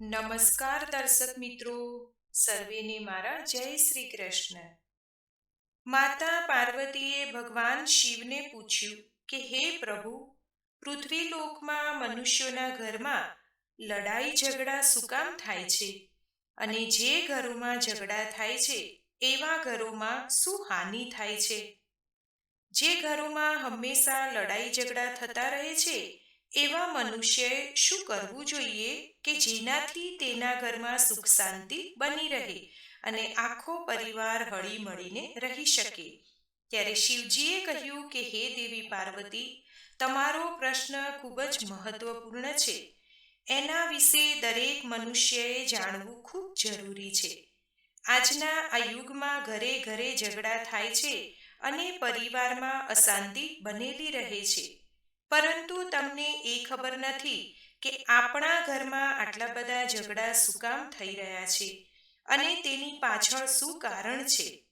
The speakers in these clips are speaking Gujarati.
નમસ્કાર દર્શક મિત્રો, સર્વેને મારા જય શ્રી કૃષ્ણ. માતા પાર્વતીએ ભગવાન શિવને પૂછ્યું કે, હે પ્રભુ પૃથ્વી લોકમાં મનુષ્યોના ઘરમાં લડાઈ ઝઘડા શું કામ થાય છે? અને જે ઘરોમાં ઝઘડા થાય છે, એવા ઘરોમાં શું હાનિ થાય છે? જે ઘરોમાં હંમેશા લડાઈ ઝઘડા થતા રહે છે એવા મનુષ્યએ શું કરવું જોઈએ કે જેનાથી તેના ઘરમાં સુખ શાંતિ બની રહે અને આખો પરિવાર હળી મળીને રહી શકે? ત્યારે શિવજીએ કહ્યું કે, હે દેવી પાર્વતી, તમારો પ્રશ્ન ખૂબ જ મહત્વપૂર્ણ છે. એના વિશે દરેક મનુષ્યએ જાણવું ખૂબ જરૂરી છે. આજના આ યુગમાં ઘરે ઘરે ઝઘડા થાય છે અને પરિવારમાં અશાંતિ બનેલી રહે છે. પરંતુ તમને એ ખબર નથી કે આપણા ઘરમાં આટલા બધા ઝઘડા શું કામ થઈ રહ્યા છે અને તેની પાછળ શું કારણ છે?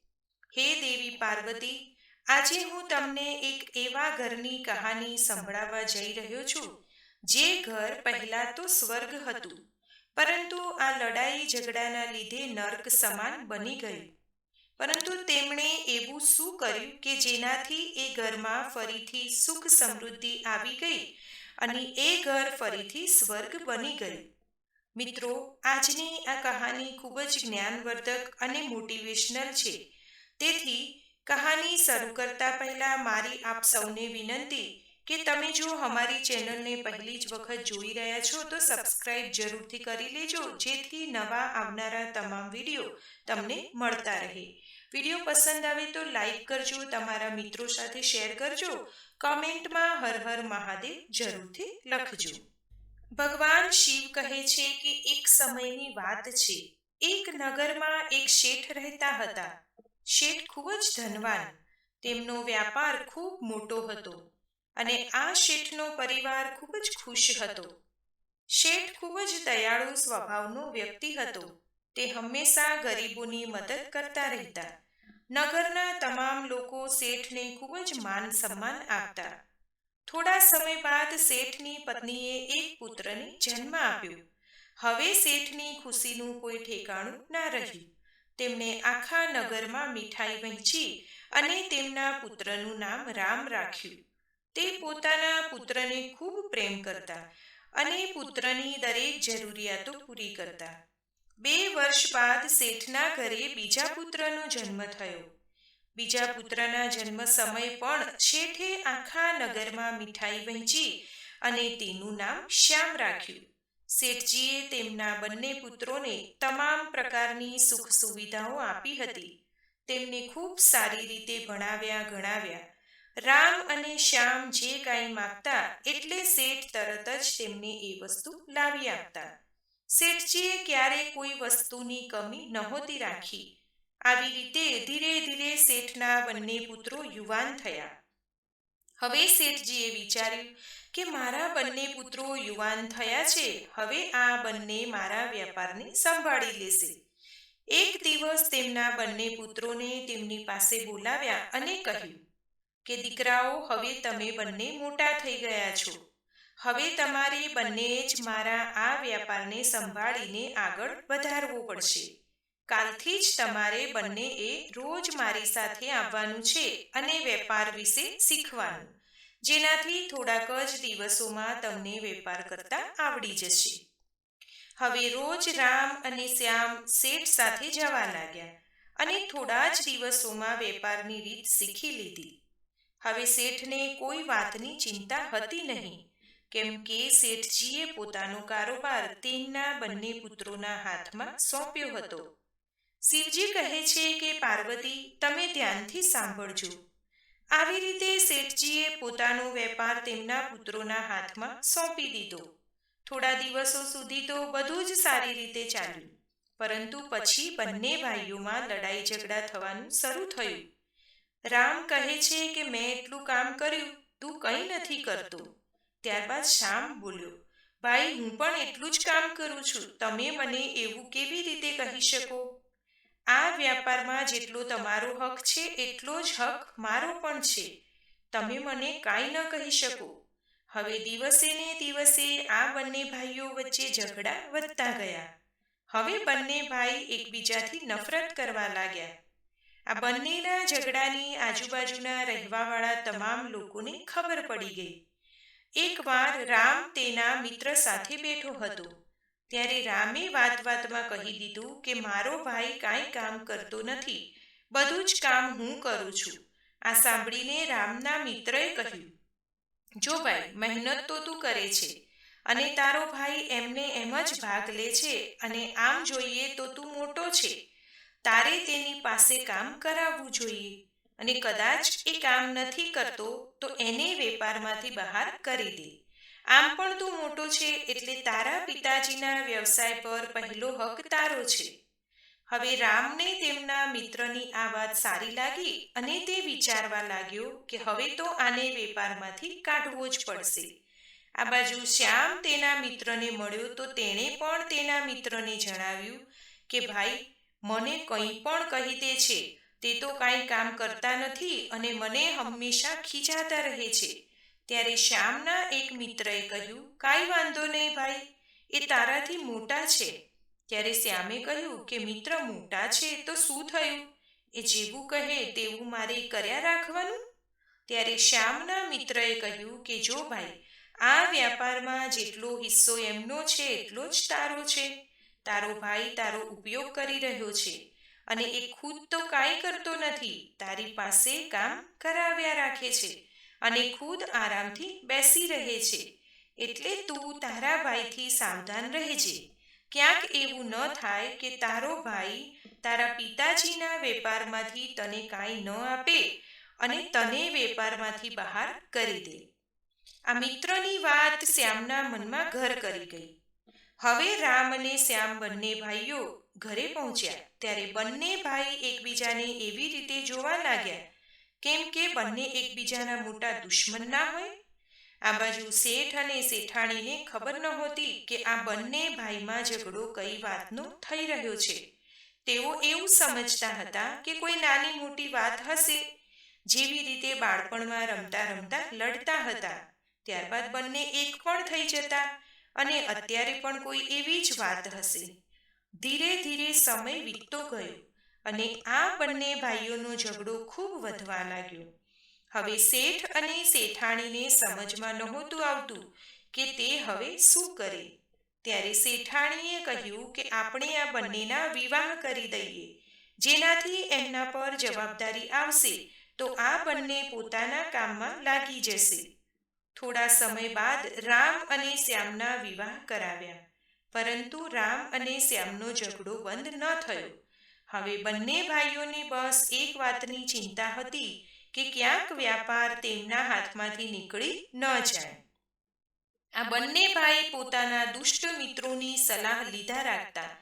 હે દેવી પાર્વતી, આજે હું તમને એક એવા ઘરની કહાની સંભળાવવા જઈ રહ્યો છું, જે ઘર પહેલા તો સ્વર્ગ હતું, પરંતુ આ લડાઈ ઝઘડાના લીધે નર્ક સમાન બની ગયું. પરંતુ તેમણે એવું શું કર્યું કે જેનાથી એ ઘરમાં ફરીથી સુખ સમૃદ્ધિ આવી ગઈ અને એ ઘર ફરીથી સ્વર્ગ બની ગયું? મિત્રો, આજની આ કહાની ખૂબ જ જ્ઞાનવર્ધક અને મોટિવેશનલ છે. તેથી, કહાની શરૂ કરતા પહેલા મારી આપ સૌને વિનંતી કે તમે જો અમારી ચેનલને પહેલી જ વખત જોઈ રહ્યા છો, તો સબસ્ક્રાઇબ જરૂરથી કરી લેજો, જેથી નવા આવનારા તમામ વીડિયો તમને મળતા રહે. વીડિયો પસંદ આવે તો લાઈક કરજો, તમારા મિત્રો સાથે શેર કરજો, કમેન્ટમાં હર હર મહાદેવ જરૂરથી લખજો. ભગવાન શિવ કહે છે કે એક સમયની વાત છે. એક નગરમાં એક શેઠ રહેતા હતા. શેઠ ખૂબ જ ધનવાન. તેમનો વ્યાપાર ખૂબ મોટો હતો અને આ શેઠનો પરિવાર ખૂબ જ ખુશ હતો. શેઠ ખૂબ જ દયાળુ સ્વભાવનો વ્યક્તિ હતો. તે હંમેશા ગરીબોની મદદ કરતા રહેતા. નગરના તમામ લોકો શેઠને ખૂબ જ માન સન્માન આપતા. થોડા સમય બાદ શેઠની પત્નીએ એક પુત્રને જન્મ આપ્યો. હવે શેઠની ખુશીનું કોઈ ઠેકાણું ના રહ્યું. તેમણે આખા નગરમાં મીઠાઈ વહેંચી અને તેમના પુત્રનું નામ રામ રાખ્યું. તે પોતાના પુત્રને ખૂબ પ્રેમ કરતા અને પુત્રની દરેક જરૂરિયાતો પૂરી કરતા. બે વર્ષ બાદ શેઠના ઘરે બીજા પુત્રનો જન્મ થયો. બીજા પુત્રના જન્મ સમયે પણ શેઠે આખા નગરમાં મીઠાઈ વહેંચી અને તેનું નામ શ્યામ રાખ્યું. શેઠજીએ તેમના બંને પુત્રોને તમામ પ્રકારની સુખ સુવિધાઓ આપી હતી. તેમને ખૂબ સારી રીતે ભણાવ્યા ગણાવ્યા. રામ અને શ્યામ જે કાંઈ માગતા એટલે શેઠ તરત જ તેમને એ વસ્તુ લાવી આપતા. શેઠજીએ ક્યારે કોઈ વસ્તુની કમી નહોતી રાખી. આવી રીતે ધીરે ધીરે શેઠના બંને પુત્રો યુવાન થયા. હવે શેઠજીએ વિચાર્યું કે મારા બંને પુત્રો યુવાન થયા છે, હવે આ બંને મારા વ્યાપારને સંભાળી લેશે. એક દિવસ તેમના બંને પુત્રોને તેમની પાસે બોલાવ્યા અને કહ્યું કે, દીકરાઓ, હવે તમે બંને મોટા થઈ ગયા છો. હવે તમારે બંને જ મારા આ વ્યાપારને સંભાળીને આગળ વધારવું પડશે. કાલથી જ તમારે બંને એ રોજ મારી સાથે આવવાનું છે અને વેપાર વિશે શીખવાનું. જેનાથી થોડાક જ દિવસોમાં તમને વેપાર કરતા આવડી જશે. હવે રોજ રામ અને શ્યામ શેઠ સાથે જવા લાગ્યા અને થોડા જ દિવસોમાં વેપારની રીત શીખી લીધી. હવે શેઠને કોઈ વાતની ચિંતા હતી નહીં. કેમ કે શેઠજીએ પોતાનો કારોબાર તેમના બંને પુત્રોના હાથમાં સોંપ્યો હતો. શિવજી કહે છે કે, પાર્વતી, તમે ધ્યાનથી સાંભળજો. આવી રીતે શેઠજીએ પોતાનો વેપાર તેમના પુત્રોના હાથમાં સોંપી દીધો. થોડા દિવસો સુધી તો બધું જ સારી રીતે ચાલ્યું. પરંતુ પછી બંને ભાઈઓમાં લડાઈ ઝઘડા થવાનું શરૂ થયું. રામ કહે છે કે, મેં એટલું કામ કર્યું, તું કંઈ નથી કરતો. ત્યારબાદ શ્યામ બોલ્યો, ભાઈ, હું પણ એટલું જ કામ કરું છું. તમે મને એવું કેવી રીતે કહી શકો? આ વ્યાપારમાં જેટલો તમારો હક છે, એટલો જ હક મારો પણ છે. તમે મને કાંઈ ન કહી શકો. હવે દિવસે ને દિવસે આ બંને ભાઈઓ વચ્ચે ઝઘડા વધતા ગયા. હવે બંને ભાઈ એકબીજાથી નફરત કરવા લાગ્યા. આ બંનેના ઝઘડાની આજુબાજુના રહેવાવાળા તમામ લોકોને ખબર પડી ગઈ. એકવાર રામ તેના મિત્ર સાથે બેઠો હતો. ત્યારે રામે વાત વાતમાં કહી દીધું કે, મારો ભાઈ કાંઈ કામ કરતો નથી. બધું જ કામ હું કરું છું. આ સાંભળીને રામના મિત્રએ કહ્યું, જો ભાઈ, મહેનત તો તું કરે છે અને તારો ભાઈ એમને એમ જ ભાગ લે છે અને આમ જોઈએ તો તું મોટો છે. તારે તેની પાસે કામ કરાવવું જોઈએ. અને કદાચ એ કામ નથી કરતો, તો એને વેપારમાંથી બહાર કરી દે. આમ પણ તું મોટો છે એટલે તારા પિતાજીના વ્યવસાય પર પહેલો હક તારો છે. હવે રામને તેમના મિત્રની આ વાત સારી લાગી અને તે વિચારવા લાગ્યો કે હવે તો આને વેપારમાંથી કાઢવો જ પડશે. આ બાજુ શ્યામ તેના મિત્રને મળ્યો તો તેણે પણ તેના મિત્રને જણાવ્યું કે, ભાઈ, મને કંઈ પણ કહી દે છે. તે તો કાંઈ કામ કરતા નથી અને મને હંમેશા ખીજાતા રહે છે. ત્યારે શ્યામના એક મિત્રએ કહ્યું, કાંઈ વાંધો નહીં ભાઈ, એ તારાથી મોટા છે. ત્યારે શ્યામે કહ્યું, કે મિત્ર મોટા છે તો શું થયું? એ જેવું કહે તેવું મારે કર્યા રાખવાનું? ત્યારે શ્યામના મિત્રએ કહ્યું કે, જો ભાઈ, આ વ્યાપારમાં જેટલો હિસ્સો એમનો છે એટલો જ તારો છે. તારો ભાઈ તારો ઉપયોગ કરી રહ્યો છે. અને એ ખુદ તો કાંઈ કરતો નથી, તારી પાસે કામ કરાવ્યા રાખે છે અને ખુદ આરામથી બેસી રહે છે. એટલે તું તારા ભાઈથી સાવધાન રહેજે. ક્યાંક એવું ન થાય કે તારો ભાઈ તારા પિતાજીના વેપારમાંથી તને કાંઈ ન આપે અને તને વેપારમાંથી બહાર કરી દે. આ મિત્રની વાત શ્યામના મનમાં ઘર કરી ગઈ. હવે રામ અને શ્યામ બંને ભાઈઓ ઘરે પહોંચ્યા. ત્યારે બંને ભાઈ એકબીજાને એવી રીતે જોવા લાગ્યા, કેમ કે બંને એકબીજાના મોટા દુશ્મન ના હોય. આ બાજુ શેઠ અને શેઠાણીને ખબર નહોતી કે આ બંને ભાઈમાં ઝઘડો કઈ વાતનો થઈ રહ્યો છે. તેઓ એવું સમજતા હતા કે કોઈ નાની મોટી વાત હશે. જેવી રીતે બાળપણમાં રમતા રમતા લડતા હતા. ત્યારબાદ બંને એક પણ થઈ જતા. અને અત્યારે પણ કોઈ એવી જ વાત હશે. ધીરે ધીરે સમય વીતતો ગયો અને આ બંને ભાઈઓનો ઝઘડો ખૂબ વધવા લાગ્યો. હવે શેઠ અને શેઠાણીને સમજમાં નહોતું આવતું કે તે હવે શું કરે. ત્યારે શેઠાણીએ કહ્યું કે આપણે આ બંનેના વિવાહ કરી દઈએ. જેનાથી એમના પર જવાબદારી આવશે તો આ બંને પોતાના કામમાં લાગી જશે. થોડા સમય બાદ રામ અને શ્યામના વિવાહ કરાવ્યા. પરંતુ રામ અને શ્યામનો ઝઘડો બંધ ન થયો. હવે બંને ભાઈઓને બસ એક વાતની ચિંતા હતી કે ક્યાંક વ્યાપાર તેમના હાથમાંથી નીકળી ન જાય. આ બંને ભાઈ પોતાના દુષ્ટ મિત્રોની સલાહ લીધા રાખતા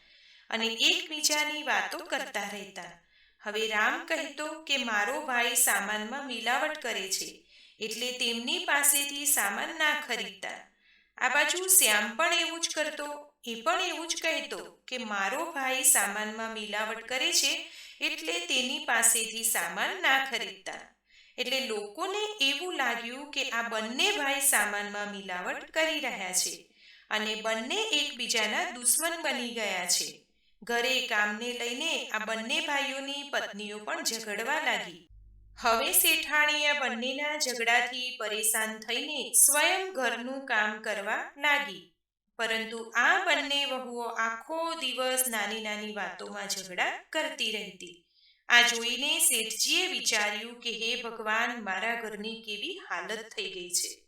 અને એકબીજાની વાતો કરતા રહેતા. હવે રામ કહેતો કે, મારો ભાઈ સામાનમાં મિલાવટ કરે છે. એટલે તેમની પાસેથી સામાન ના ખરીદતા. આ બાજુ શ્યામ પણ એવું જ કરતો, એ પણ એવું જ કહેતો કે મારો ભાઈ સામાનમાં મિલાવટ કરે છે એટલે તેની પાસેથી સામાન ના ખરીદતા. એટલે લોકોને એવું લાગ્યું કે આ બંને ભાઈ સામાનમાં મિલાવટ કરી રહ્યા છે અને બંને એકબીજાના દુશ્મન બની ગયા છે. ઘરે કામને લઈને આ બંને ભાઈઓની પત્નીઓ પણ ઝઘડવા લાગી. હવે શેઠાણીએ બંનેના ઝઘડાથી પરેશાન થઈને સ્વયં ઘરનું કામ કરવા લાગી. પરંતુ આ બંને વહુઓ આખો દિવસ નાની નાની વાતોમાં ઝઘડા કરતી રહેતી. આ જોઈને શેઠજીએ વિચાર્યું કે હે ભગવાન, મારા ઘરની કેવી હાલત થઈ ગઈ છે.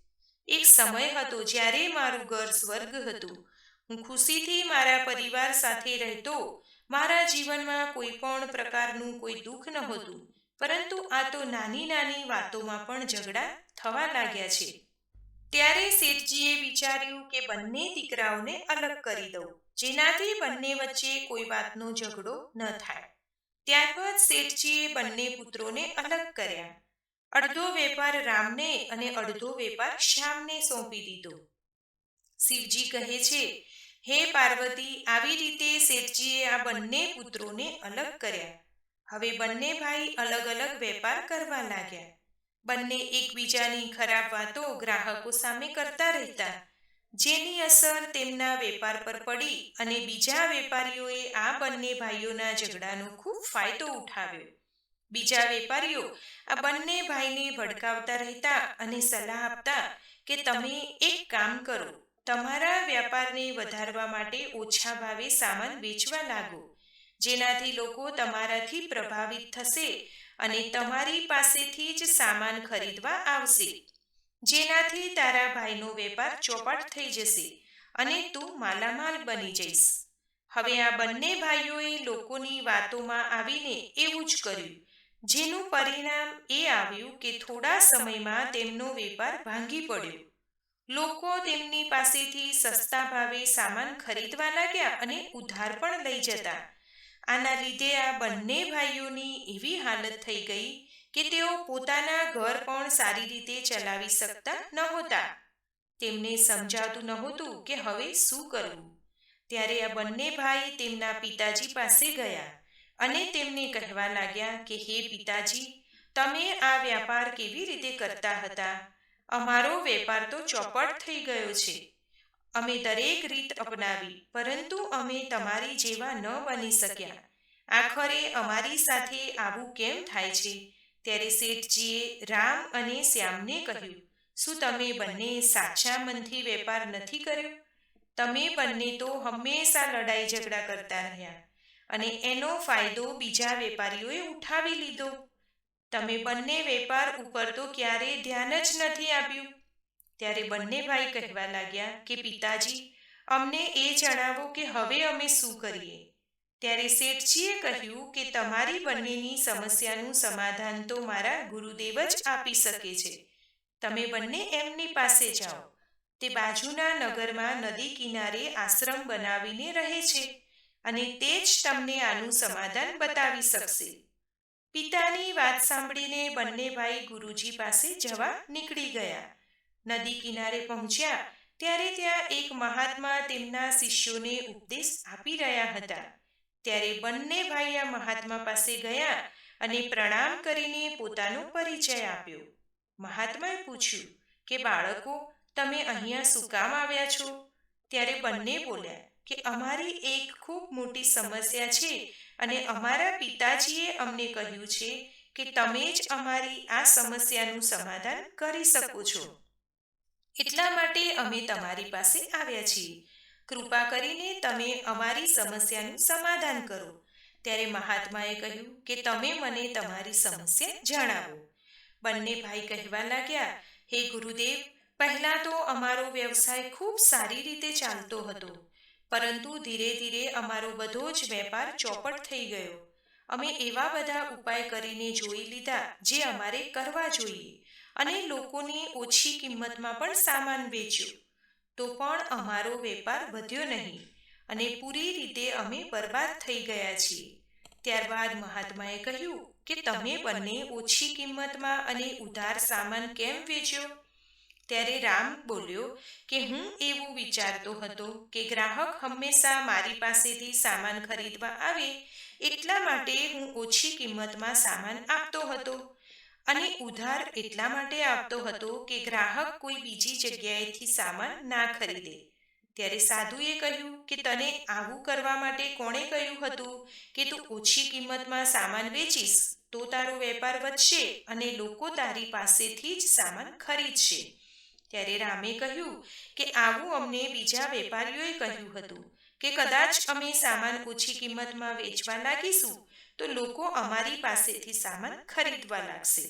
એક સમય હતો જ્યારે મારું ઘર સ્વર્ગ હતું. હું ખુશીથી મારા પરિવાર સાથે રહેતો, મારા જીવનમાં કોઈ પણ પ્રકારનું કોઈ દુઃખ નહોતું. પરંતુ આ તો નાની નાની વાતોમાં પણ ઝઘડા થવા લાગ્યા છે. ત્યારે શેઠજીએ વિચાર્યું કે બંને દીકરાઓને અલગ કરી દઉં, જેનાથી બંને વચ્ચે કોઈ વાતનો ઝઘડો ન થાય. ત્યારબાદ શેઠજીએ બંને પુત્રોને અલગ કર્યા. અડધો વેપાર રામને અને અડધો વેપાર શ્યામને સોંપી દીધો. શિવજી કહે છે, હે પાર્વતી, આવી રીતે શેઠજીએ આ બંને પુત્રોને અલગ કર્યા. હવે બંને ભાઈ અલગ અલગ વેપાર કરવા લાગ્યા. બંને એકબીજાની ખરાબ વાતો ગ્રાહકો સામે કરતા રહેતા. જેની અસર તેમના વેપાર પર પડી અને બીજા વેપારીઓએ આ બંને ભાઈઓના ઝઘડાનો ખૂબ ફાયદો ઉઠાવ્યો. બીજા વેપારીઓ આ બંને ભાઈને ભડકાવતા રહેતા અને સલાહ આપતા કે તમે એક કામ કરો, તમારા વ્યાપારને વધારવા માટે ઓછા ભાવે સામાન વેચવા લાગો. જેનાથી લોકો તમારાથી પ્રભાવિત થશે અને તમારી પાસેથી જ સામાન ખરીદવા આવશે. જેનાથી તારા ભાઈનો વેપાર ચોપાટ થઈ જશે અને તું માલામાલ બની જઈશ. હવે આ બંને ભાઈઓએ લોકોની વાતોમાં આવીને એવું જ કર્યું. જેનું પરિણામ એ આવ્યું કે થોડા સમયમાં તેમનો વેપાર ભાંગી પડ્યો. લોકો તેમની પાસેથી સસ્તા ભાવે સામાન ખરીદવા લાગ્યા અને ઉધાર પણ લઈ જતા. આના લીધે આ બંને ભાઈઓની એવી હાલત થઈ ગઈ કે તેઓ પોતાના ઘર પણ સારી રીતે ચલાવી શકતા નહોતા. તેમને સમજાતું નહોતું કે હવે શું કરવું. ત્યારે આ બંને ભાઈ તેમના પિતાજી પાસે ગયા અને તેમને કહેવા લાગ્યા કે, હે પિતાજી, તમે આ વ્યાપાર કેવી રીતે કરતા હતા? અમારો વેપાર તો ચોપટ થઈ ગયો છે. અમે દરેક રીત અપનાવી, પરંતુ અમે તમારી જેવા ન બની શક્યા. આખરે અમારી સાથે આવું કેમ થાય છે? ત્યારે શેઠજીએ રામ અને શ્યામને કહ્યું, શું તમે બંને સાચા મનથી વેપાર નથી કર્યો? તમે બંને તો હંમેશા લડાઈ ઝઘડા કરતા રહ્યા, અને એનો ફાયદો બીજા વેપારીઓએ ઉઠાવી લીધો. તમે બંને વેપાર ઉપર તો ક્યારેય ધ્યાન જ નથી આપ્યું. ત્યારે બંને ભાઈ કહેવા લાગ્યા કે, પિતાજી, અમને એ જણાવો કે હવે અમે શું કરીએ? ત્યારે શેઠજીએ કહ્યું કે, તમારી બંનેની સમસ્યાનું સમાધાન તો મારા ગુરુદેવ જ આપી શકે છે. તમે બંને એમની પાસે જાઓ. તે બાજુના નગરમાં નદી કિનારે આશ્રમ બનાવીને રહે છે અને તે જ તમને આનું સમાધાન બતાવી શકશે. પિતાની વાત સાંભળીને બંને ભાઈ ગુરુજી પાસે જવા નીકળી ગયા. નદી કિનારે પહોંચ્યા ત્યારે ત્યાં એક મહાત્મા તેમના શિષ્યોને ઉપદેશ આપી રહ્યા હતા. ત્યારે બંને ભાઈ આ મહાત્મા પાસે ગયા અને પ્રણામ કરીને પોતાનો પરિચય આપ્યો. મહાત્માએ પૂછ્યું કે, બાળકો, તમે અહીંયા શું કામ આવ્યા છો? ત્યારે બંને બોલ્યા કે, અમારી એક ખૂબ મોટી સમસ્યા છે અને અમારા પિતાજીએ અમને કહ્યું છે કે, તમે જ અમારી આ સમસ્યાનું સમાધાન કરી શકો છો. એટલા માટે અમે તમારી પાસે આવ્યા છીએ. કૃપા કરીને તમે અમારી સમસ્યાનું સમાધાન કરો. ત્યારે મહાત્માએ કહ્યું કે તમે મને તમારી સમસ્યા જણાવો. બંને ભાઈ કહેવા લાગ્યા, હે ગુરુદેવ, પહેલાં તો અમારો વ્યવસાય ખૂબ સારી રીતે ચાલતો હતો, પરંતુ ધીરે ધીરે અમારો બધો જ વેપાર ચોપટ થઈ ગયો. અમે એવા બધા ઉપાય કરીને જોઈ લીધા જે અમારે કરવા જોઈએ. અને લોકોને ઓછી કિંમતમાં પણ સામાન વેચ્યો. તો પણ અમારો વેપાર વધ્યો નહીં અને પૂરી રીતે અમે બરબાદ થઈ ગયા છીએ. ત્યારબાદ મહાત્માએ કહ્યું કે, તમે બંને ઓછી કિંમતમાં અને ઉધાર સામાન કેમ વેચ્યો? ત્યારે રામ બોલ્યો કે, હું એવું વિચારતો હતો કે ગ્રાહક હંમેશા મારી પાસેથી સામાન ખરીદવા આવે એટલા માટે હું ઓછી કિંમતમાં સામાન આપતો હતો. અને ઉધાર એટલા માટે આપતો હતો કે ગ્રાહક કોઈ બીજી જગ્યાએથી સામાન ના ખરીદે. ત્યારે સાધુએ કહ્યું કે તને આવું કરવા માટે કોણે કહ્યું હતું કે તું ઓછી કિંમતમાં સામાન વેચીશ? તો તારો વેપાર વધશે અને લોકો તારી પાસેથી જ સામાન ખરીદશે. ત્યારે રામે કહ્યું કે આવું અમને બીજા વેપારીઓએ કહ્યું હતું કે કદાચ અમે સામાન ઓછી કિંમતમાં વેચવા લાગીશું તો લોકો અમારી પાસેથી સામાન ખરીદવા લાગશે.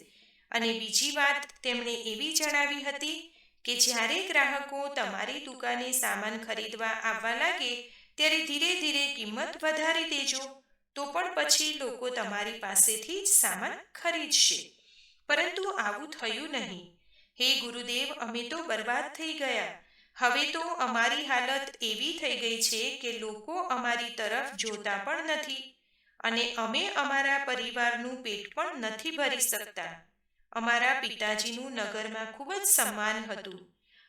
અને બીજી વાત તેમણે એવી જણાવી હતી કે જ્યારે ગ્રાહકો તમારી દુકાને સામાન ખરીદવા આવવા લાગે, ત્યારે ધીરે ધીરે કિંમત વધારી દેજો, તો પણ પછી લોકો તમારી પાસેથી જ સામાન ખરીદશે. પરંતુ આવું થયું નહીં. હે ગુરુદેવ, અમે તો બરબાદ થઈ ગયા. હવે તો અમારી હાલત એવી થઈ ગઈ છે કે લોકો અમારી તરફ જોતા પણ નથી. અને અમે અમારા પરિવારનું પેટ પણ નથી ભરી શકતા. અમારા પિતાજીનું નગરમાં ખૂબ જ સન્માન હતું.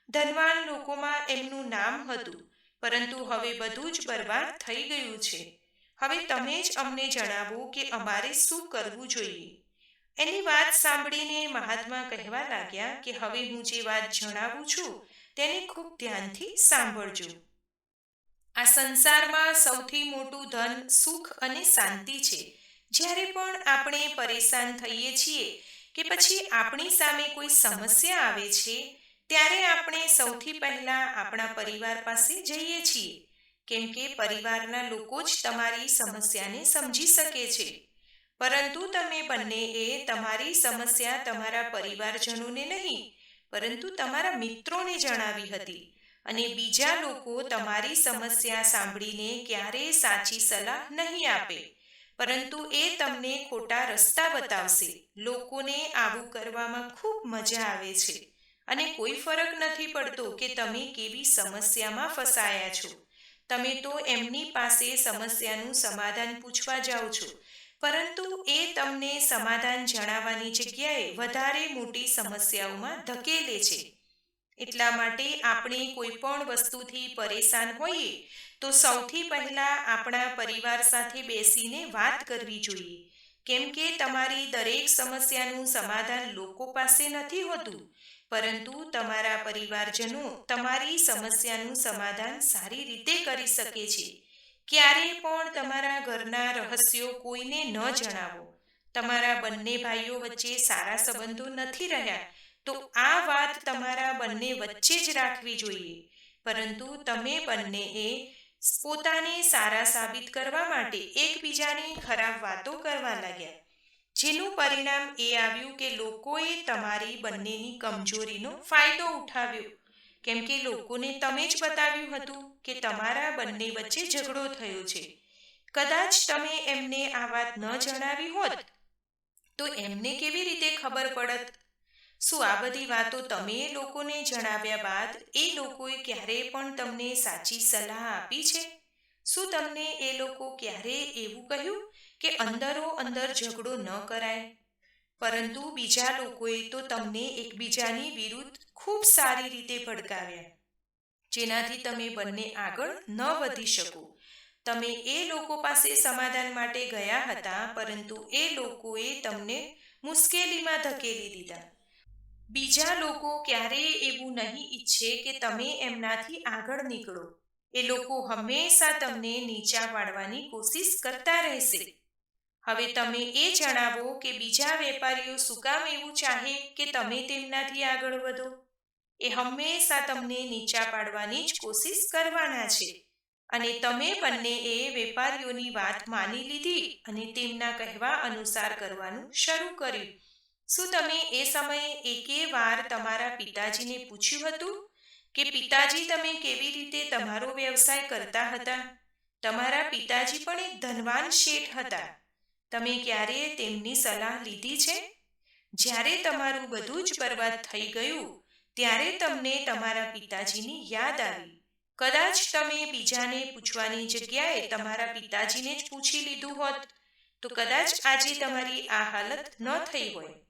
ધનવાન લોકોમાં એમનું નામ હતું, પરંતુ હવે બધું જ બરબાદ થઈ ગયું છે. હવે તમે જ અમને જણાવો કે અમારે શું કરવું જોઈએ. એની વાત સાંભળીને મહાત્મા કહેવા લાગ્યા કે હવે હું જે વાત જણાવું છું, તેને ખૂબ ધ્યાનથી સાંભળજો. આ સંસારમાં સૌથી મોટું ધન સુખ અને શાંતિ છે. જ્યારે પણ આપણે પરેશાન થઈએ છીએ કે પછી આપણી સામે કોઈ સમસ્યા આવે છે, ત્યારે આપણે સૌથી પહેલા આપણા પરિવાર પાસે જઈએ છીએ. કેમ કે પરિવારના લોકો જ તમારી સમસ્યાને સમજી શકે છે. પરંતુ તમે બંનેએ તમારી સમસ્યા તમારા પરિવારજનોને નહીં, પરંતુ તમારા મિત્રોને જણાવી હતી. અને બીજા લોકો તમારી સમસ્યા સાંભળીને ક્યારેય સાચી સલાહ નહીં આપે. પરંતુ એ તમને ખોટા રસ્તા બતાવશે. લોકોને આવું કરવામાં ખૂબ મજા આવે છે. અને કોઈ ફરક નથી પડતો કે તમે કેવી સમસ્યામાં ફસાયા છો. તમે તો એમની પાસે સમસ્યાનું સમાધાન પૂછવા જાઓ છો. પરંતુ એ તમને સમાધાન જણાવવાની જગ્યાએ વધારે મોટી સમસ્યાઓમાં ધકેલે છે. એટલા માટે આપણે કોઈ પણ વસ્તુથી પરેશાન હોઈએ, તો સૌથી પહેલાં આપણા પરિવાર સાથે બેસીને વાત કરવી જોઈએ. કેમ કે તમારી દરેક સમસ્યાનું સમાધાન લોકો પાસે નથી હોતું, પરંતુ તમારા પરિવારજનો તમારી સમસ્યાનું સમાધાન સારી રીતે કરી શકે છે. ક્યારેય પણ તમારા ઘરના રહસ્યો કોઈને ન જણાવો, તમારા બંને ભાઈઓ વચ્ચે સારા સંબંધો નથી રહ્યા તો આ વાત તમારા બંને વચ્ચે જ રાખવી જોઈએ. પરંતુ તમે બંનેએ પોતાને સારા સાબિત કરવા માટે એકબીજાની ખરાબ વાતો કરવા લાગ્યા. જેનું પરિણામ એ આવ્યું કે લોકોએ તમારી બંનેની કમજોરીનો ફાયદો ઉઠાવ્યો. કેમ કે લોકોને તમે જ બતાવ્યું હતું કે તમારા બંને વચ્ચે ઝઘડો થયો છે. કદાચ તમે એમને આ વાત ન જણાવી હોત, તો એમને કેવી રીતે ખબર પડત? શું આ બધી વાતો તમે લોકોને જણાવ્યા બાદ એ લોકોએ ક્યારે પણ તમને સાચી સલાહ આપી છે? શું તમને એ લોકો ક્યારેય એવું કહ્યું કે અંદરો અંદર ઝઘડો ન કરાય? પરંતુ બીજા લોકોએ તો તમને એકબીજાની વિરુદ્ધ ખૂબ સારી રીતે ભડકાવ્યા. જેનાથી તમે બંને આગળ ન વધી શકો. તમે એ લોકો પાસે સમાધાન માટે ગયા હતા, પરંતુ એ લોકોએ તમને મુશ્કેલીમાં ધકેલી દીધા. બીજા લોકો ક્યારેય એવું નહીં ઈચ્છે કે તમે એમનાથી આગળ નીકળો. એ લોકો હંમેશા તમને નીચા પાડવાની કોશિશ કરતા રહેશે. હવે તમે એ જણાવો કે બીજા વેપારીઓ શું કામ એવું ચાહે કે તમે તેમનાથી આગળ વધો? એ હંમેશા તમને નીચા પાડવાની જ કોશિશ કરવાના છે. અને તમે બંને એ વેપારીઓની વાત માની લીધી અને તેમના કહેવા અનુસાર કરવાનું શરૂ કર્યું. શું તમે એ સમયે એકે વાર તમારા પિતાજીને પૂછ્યું હતું કે, પિતાજી, તમે કેવી રીતે તમારો વ્યવસાય કરતા હતા? તમારા પિતાજી પણ એક ધનવાન શેઠ હતા. તમે ક્યારેય તેમની સલાહ લીધી છે? જ્યારે તમારું બધું જ બરબાદ થઈ ગયું, ત્યારે તમને તમારા પિતાજીની યાદ આવી. કદાચ તમે બીજાને પૂછવાની જગ્યાએ તમારા પિતાજીને જ પૂછી લીધું હોત. તો કદાચ આજે તમારી આ હાલત ન થઈ હોય.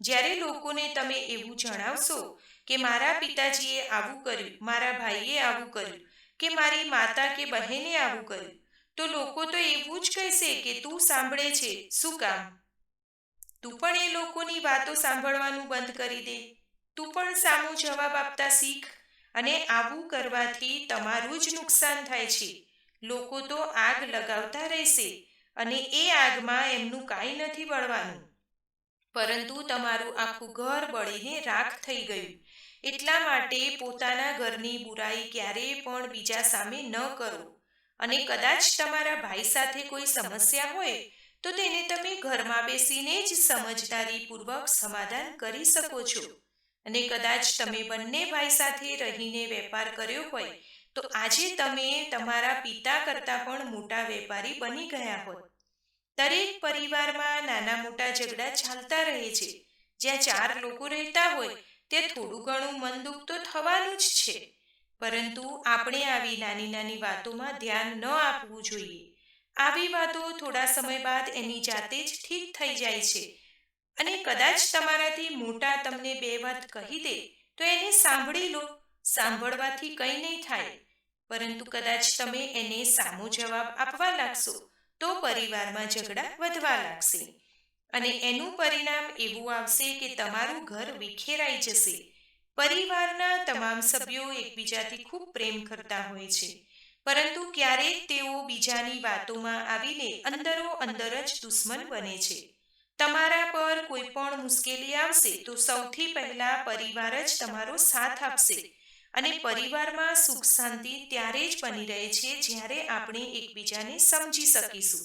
જ્યારે લોકોને તમે એવું જણાવશો કે મારા પિતાજીએ આવું કર્યું, મારા ભાઈએ આવું કર્યું, કે મારી માતા કે બહેને આવું કર્યું, તો લોકો તો એવું જ કહેશે કે તું સાંભળે છે, શું કામ? તું પણ એ લોકોની વાતો સાંભળવાનું બંધ કરી દે. તું પણ સામો જવાબ આપતા શીખ અને આવું કરવાથી તમારું જ નુકસાન થાય છે. લોકો તો આગ લગાવતા રહેશે અને એ આગમાં એમનું કાંઈ નથી બળવાનું. પરંતુ તમારું આખું ઘર બળીને રાખ થઈ ગયું. એટલા માટે પોતાના ઘરની બુરાઈ ક્યારેય પણ બીજા સામે ન કરો. અને કદાચ તમારા ભાઈ સાથે કોઈ સમસ્યા હોય, તો તેને તમે ઘરમાં બેસીને જ સમજદારીપૂર્વક સમાધાન કરી શકો છો. અને કદાચ તમે બંને ભાઈ સાથે રહીને વેપાર કર્યો હોય, તો આજે તમે તમારા પિતા કરતાં પણ મોટા વેપારી બની ગયા હોત. દરેક પરિવારમાં નાના મોટા ઝઘડા ચાલતા રહે છે. જ્યાં ચાર લોકો રહેતા હોય તે થોડું ઘણું મન દુઃખ તો થવાનું જ છે. પરંતુ આપણે આવી નાની નાની વાતોમાં ધ્યાન ન આપવું જોઈએ. આવી વાતો થોડા સમય બાદ એની જાતે જ ઠીક થઈ જાય છે. અને કદાચ તમારાથી મોટા તમને બે વાત કહી દે, તો એને સાંભળી લો. સાંભળવાથી કંઈ નહીં થાય. પરંતુ કદાચ તમે એને સામો જવાબ આપવા લાગશો. તો પરિવારમાં ઝઘડા વધવા લાગશે. અને એનું પરિણામ એવું આવશે કે તમારું ઘર વિખેરાઈ જશે. પરિવારના તમામ સભ્યો એકબીજાથી ખૂબ પ્રેમ કરતા હોય છે. પરંતુ ક્યારેક તેઓ બીજાની વાતોમાં આવીને અંદરો અંદર જ દુશ્મન બને છે. તમારા પર કોઈ પણ મુશ્કેલી આવશે તો સૌથી પહેલા પરિવાર જ તમારો સાથ આપશે. અને પરિવારમાં સુખ શાંતિ ત્યારે જ બની રહે છે જ્યારે આપણે એકબીજાને સમજી શકીશું.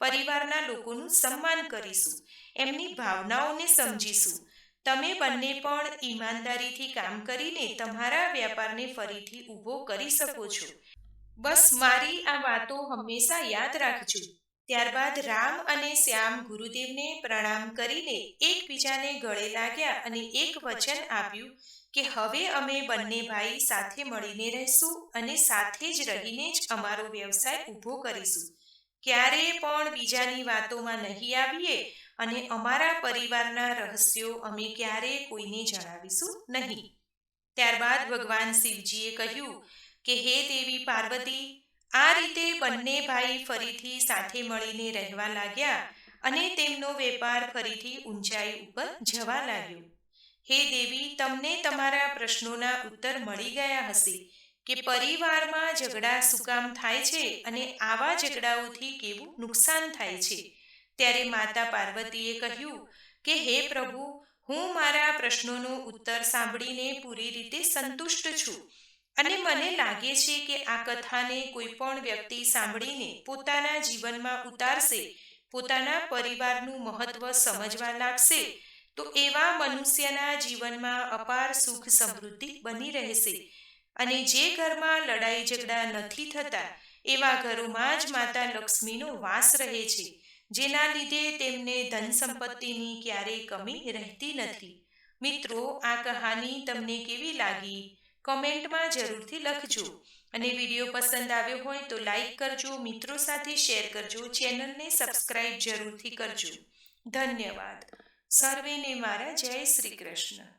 પરિવારના લોકોનું સન્માન કરીશું, એમની ભાવનાઓને સમજીશું. તમે બંને પણ ઈમાનદારીથી કામ કરીને તમારા વ્યાપારને ફરીથી ઊભો કરી શકો છો. બસ મારી આ વાતો હંમેશા યાદ રાખજો. ત્યારબાદ રામ અને શ્યામ ગુરુદેવને પ્રણામ કરીને એકબીજાને ગળે લાગ્યા અને એક વચન આપ્યું કે હવે અમે બંને ભાઈ સાથે મળીને રહીશું અને સાથે જ રહીને જ અમારો વ્યવસાય ઊભો કરીશું. ક્યારે પણ બીજાની વાતોમાં નહીં આવીએ અને અમારા પરિવારના રહસ્યો અમે ક્યારે કોઈને જણાવીશું નહીં. ત્યારબાદ ભગવાન શિવજીએ કહ્યું કે, હે દેવી પાર્વતી, આ રીતે બંને ભાઈ ફરીથી સાથે મળીને રહેવા લાગ્યા અને તેમનો વેપાર ફરીથી ઊંચાઈ ઉપર જવા લાગ્યો. હે દેવી, તમને તમારા પ્રશ્નોના ઉત્તર મળી ગયા હશે કે પરિવારમાં ઝઘડા સુકામ થાય છે અને આવા ઝઘડાઓથી કેવું નુકસાન થાય છે? ત્યારે માતા પાર્વતીએ કહ્યું કે, હે પ્રભુ, હું મારા પ્રશ્નોનો ઉત્તર સાંભળીને પૂરી રીતે સંતુષ્ટ છું અને મને લાગે છે કે આ કથાને કોઈ પણ વ્યક્તિ સાંભળીને પોતાના જીવનમાં ઉતારશે, પોતાના પરિવારનું મહત્વ સમજવા લાગશે તો એવા મનુષ્યના જીવનમાં અપાર સુખ સમૃદ્ધિ બની રહેશે. અને જે ઘરમાં લડાઈ ઝઘડા નથી થતા, એવા ઘરોમાં જ માતા લક્ષ્મીનો વાસ રહે છે, જેના લીધે તેમને ધન સંપત્તિની ક્યારેય કમી રહેતી નથી. મિત્રો, આ કહાની તમને કેવી લાગી? કમેન્ટમાં જરૂરથી લખજો. અને વીડિયો પસંદ આવ્યો હોય તો લાઈક કરજો, મિત્રો સાથે શેર કરજો, ચેનલને સબસ્ક્રાઇબ જરૂરથી કરજો. ધન્યવાદ. સર્વેને મારા જય શ્રી કૃષ્ણ.